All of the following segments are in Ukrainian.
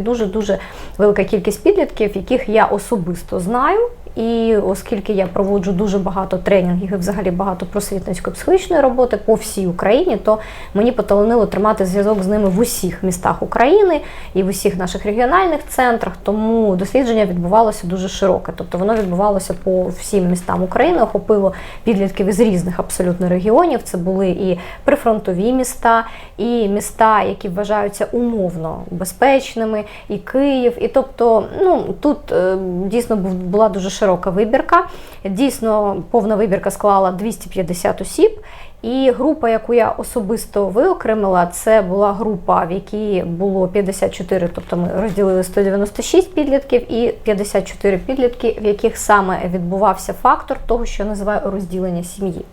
Дуже дуже велика кількість підлітків, яких я особисто знаю. І оскільки я проводжу дуже багато тренінгів і взагалі багато просвітницької психологічної роботи по всій Україні, то мені поталанило тримати зв'язок з ними в усіх містах України і в усіх наших регіональних центрах. Тому дослідження відбувалося дуже широке. Тобто воно відбувалося по всім містам України, охопило підлітків із різних абсолютно регіонів. Це були і прифронтові міста, і міста, які вважаються умовно безпечними, і Київ. І тобто, ну тут е, дійсно була дуже широка вибірка. Дійсно, повна вибірка склала 250 осіб. І група, яку я особисто виокремила, це була група, в якій було 54, тобто ми розділили 196 підлітків і 54 підлітки, в яких саме відбувався фактор того, що я називаю розділення сім'ї.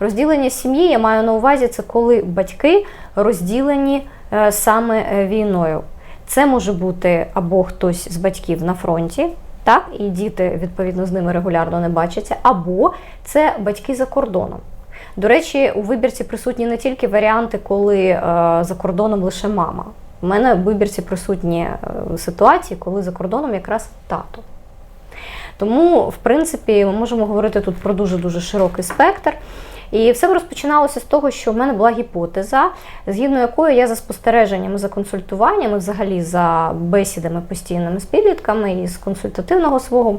Розділення сім'ї я маю на увазі, це коли батьки розділені е, саме е, війною. Це може бути або хтось з батьків на фронті, так, і діти відповідно з ними регулярно не бачаться, або це батьки за кордоном. До речі, у вибірці присутні не тільки варіанти, коли е, за кордоном лише мама. У мене в вибірці присутні е, ситуації, коли за кордоном якраз тато. Тому, в принципі, ми можемо говорити тут про дуже-дуже широкий спектр. І все розпочиналося з того, що в мене була гіпотеза, згідно якої я за спостереженнями, за консультуваннями, взагалі за бесідами постійними з підлітками і з консультативного свого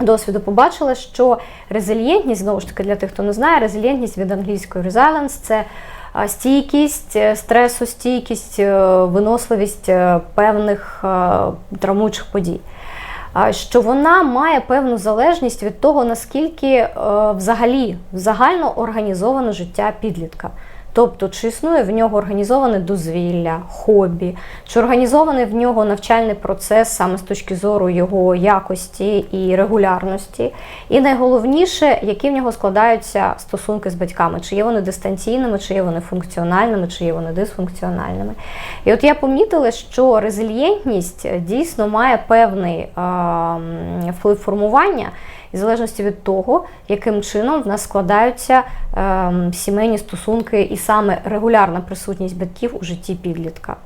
досвіду побачила, що резильєнтність, знову ж таки, для тих, хто не знає, резильєнтність від англійської resilience – це стійкість, е, стресостійкість, е, виносливість е, певних травмуючих подій. Що вона має певну залежність від того, наскільки взагалі взагалі загально організовано життя підлітка. Тобто, чи існує в нього організоване дозвілля, хобі, чи організований в нього навчальний процес саме з точки зору його якості і регулярності. І найголовніше, які в нього складаються стосунки з батьками, чи є вони дистанційними, чи є вони функціональними, чи є вони дисфункціональними. І от я помітила, що резильєнтність е, дійсно має певний е, вплив формування. В залежності від того, яким чином в нас складаються ем, сімейні стосунки і саме регулярна присутність батьків у житті підлітка.